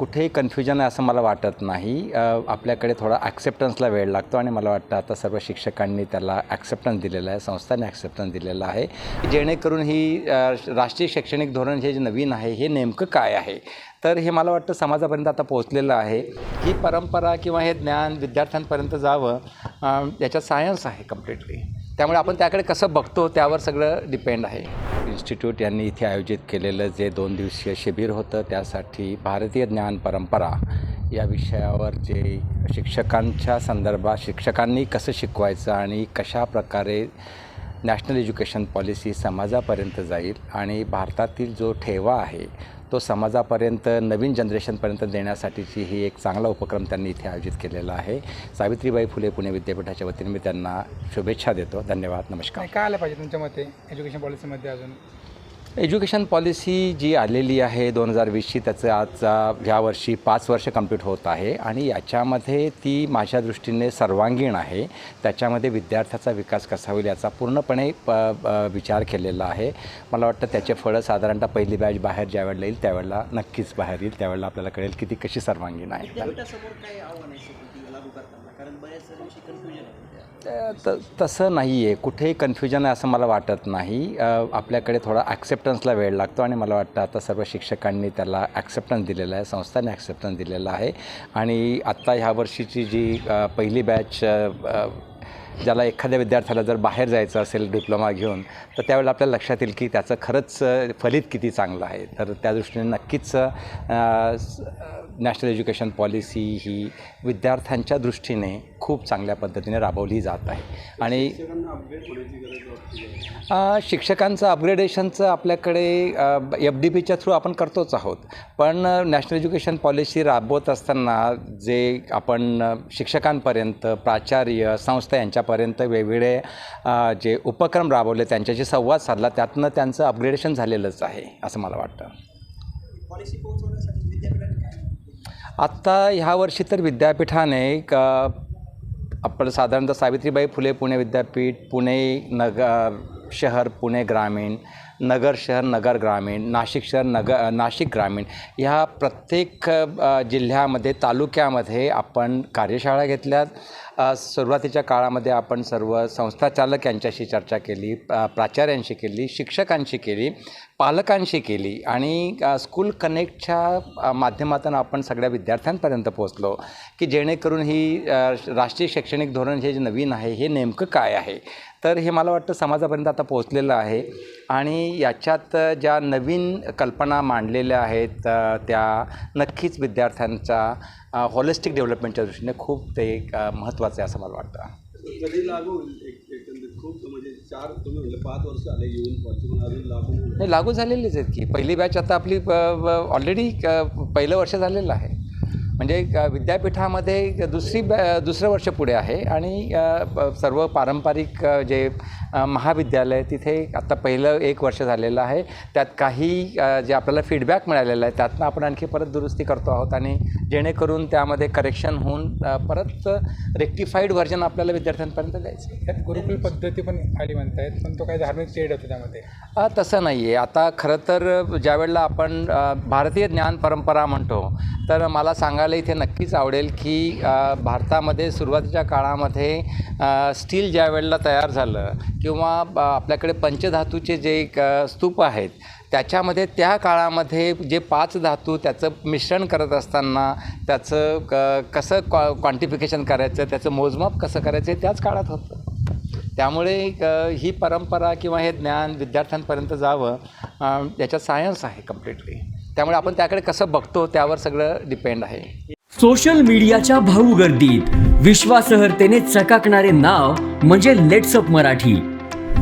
कुठेही कन्फ्युजन आहे असं मला वाटत नाही. आपल्याकडे थोडा ॲक्सेप्टन्सला वेळ लागतो आणि मला वाटतं आता सर्व शिक्षकांनी त्याला ॲक्सेप्टन्स दिलेला आहे संस्थांनी ॲक्सेप्टन्स दिलेला आहे जेणेकरून ही राष्ट्रीय शैक्षणिक धोरण हे जे नवीन आहे हे नेमकं काय आहे? तर हे मला वाटतं समाजापर्यंत आता पोहोचलेलं आहे. ही परंपरा किंवा हे ज्ञान विद्यार्थ्यांपर्यंत जावं याच्यात सायन्स आहे कम्प्लिटली त्यामुळे आपण त्याकडे कसं बघतो त्यावर सगळं डिपेंड आहे. इन्स्टिट्यूट यांनी इथे आयोजित केलेलं जे दोन दिवसीय शिबिर होतं त्यासाठी भारतीय ज्ञान परंपरा या विषयावर जे शिक्षकांच्या संदर्भात शिक्षकांनी कसं शिकवायचं आणि कशा प्रकारे नॅशनल एज्युकेशन पॉलिसी समाजापर्यंत जाईल आणि भारतातील जो ठेवा आहे तो समाजापर्यंत नवीन जनरेशनपर्यंत देण्यासाठीची ही एक चांगला उपक्रम त्यांनी इथे आयोजित केलेला आहे. सावित्रीबाई फुले पुणे विद्यापीठाच्या वतीने मी त्यांना शुभेच्छा देतो. धन्यवाद. नमस्कार. काय काय आलं पाहिजे तुमच्या मते एज्युकेशन पॉलिसीमध्ये अजून? एज्युकेशन पॉलिसी जी आलेली आहे दोन हजार वीसची त्याचं आज अ, ह्या वर्षी पाच वर्ष कंप्लीट होत आहे आणि याच्यामध्ये ती माझ्या दृष्टीने सर्वांगीण आहे. त्याच्यामध्ये विद्यार्थ्याचा विकास कसा होईल याचा पूर्णपणे प विचार केलेला आहे. मला वाटतं त्याचे फळं साधारणतः पहिली बॅच बाहेर ज्या वेळेला येईल त्यावेळेला नक्कीच बाहेर येईल त्यावेळेला आपल्याला कळेल की ती कशी सर्वांगीण आहे. त तसं नाही आहे कुठेही कन्फ्युजन आहे असं मला वाटत नाही. आपल्याकडे थोडा ॲक्सेप्टन्सला वेळ लागतो आणि मला वाटतं आता सर्व शिक्षकांनी त्याला ॲक्सेप्टन्स दिलेला आहे संस्थांनी ॲक्सेप्टन्स दिलेला आहे. आणि आत्ता ह्या वर्षीची जी पहिली बॅच ज्याला एखाद्या विद्यार्थ्याला जर बाहेर जायचं असेल डिप्लोमा घेऊन तर त्यावेळेला आपल्याला लक्षात येईल की त्याचं खरंच फलित किती चांगलं आहे. तर त्या दृष्टीने नक्कीच नॅशनल एज्युकेशन पॉलिसी ही विद्यार्थ्यांच्या दृष्टीने खूप चांगल्या पद्धतीने राबवली जात आहे. आणि शिक्षकांचं अपग्रेडेशनचं आपल्याकडे एफ डी पीच्या थ्रू आपण करतोच आहोत. पण नॅशनल एज्युकेशन पॉलिसी राबवत असताना जे आपण शिक्षकांपर्यंत प्राचार्य संस्था यांच्यापर्यंत वेगवेगळे अ, जे उपक्रम राबवले त्यांच्याशी संवाद साधला त्यातनं त्यांचं अपग्रेडेशन झालेलंच आहे असं मला वाटतं. आत्ता ह्या वर्षी तर विद्यापीठाने क आपण साधारणतः सावित्रीबाई फुले पुणे विद्यापीठ पुणे नग शहर पुणे ग्रामीण नगर शहर नगर ग्रामीण नाशिक शहर नग नाशिक ग्रामीण ह्या प्रत्येक जिल्ह्यामध्ये तालुक्यामध्ये आपण कार्यशाळा घेतल्यात. सुरुवातीच्या काळामध्ये आपण सर्व संस्थाचालक यांच्याशी चर्चा केली प्राचार्यांशी केली शिक्षकांशी केली पालकांशी केली आणि स्कूल कनेक्टच्या माध्यमातून आपण सगळ्या विद्यार्थ्यांपर्यंत पोहोचलो की जेणेकरून ही राष्ट्रीय शैक्षणिक धोरण हे जे नवीन आहे हे नेमकं काय आहे? तर हे मला वाटतं समाजापर्यंत आता पोहोचलेलं आहे आणि याच्यात ज्या नवीन कल्पना मांडलेल्या आहेत त्या नक्कीच विद्यार्थ्यांचा हॉलिस्टिक डेव्हलपमेंटच्या दृष्टीने खूप ते महत्त्वाचं आहे असं मला वाटतं. लागू खूप म्हणजे चार तुम्ही म्हणलं पाच वर्ष आले येऊन पण अजून लागू नाही. लागू झालेलीच आहेत की. पहिली बॅच आता आपली ऑलरेडी पहिलं वर्ष झालेलं आहे. म्हणजे विद्यापीठामध्ये दुसरी बॅ दुसरं वर्ष पुढे आहे आणि सर्व पारंपरिक जे महाविद्यालय तिथे आता पहिलं एक वर्ष झालेलं आहे. त्यात काही जे आपल्याला फीडबॅक मिळालेला आहे त्यातनं आपण आणखी परत दुरुस्ती करतो आहोत आणि जेणेकरून त्यामध्ये करेक्शन होऊन परत रेक्टिफाईड व्हर्जन आपल्याला विद्यार्थ्यांपर्यंत द्यायचं. आहे. त्यात गुरुकुल पद्धती पण आली म्हणतायत पण तो काही धार्मिक चेड होतो त्यामध्ये. तसं नाही आहे आता खरं तर ज्या वेळेला आपण भारतीय ज्ञान परंपरा म्हणतो तर मला सांगायला इथे नक्कीच आवडेल की भारतामध्ये सुरुवातीच्या काळामध्ये स्टील ज्या वेळेला तयार झालं किंवा आपल्याकडे पंचधातूचे जे एक, स्तूप आहेत त्याच्यामध्ये त्या काळामध्ये जे पाच धातू त्याचं मिश्रण करत असताना त्याचं क कसं क्वा क्वांटिफिकेशन करायचं त्याचं मोजमाप कसं करायचं हे त्याच काळात होतं. त्यामुळे ही परंपरा किंवा हे ज्ञान विद्यार्थ्यांपर्यंत जावं याच्यात सायन्स आहे कम्प्लिटली त्यामुळे आपण त्याकडे कसं बघतो त्यावर सगळं डिपेंड आहे. सोशल मीडियाच्या भाऊ गर्दीत विश्वासार्हतेने चकाकणारे नाव म्हणजे लेट्सअप मराठी.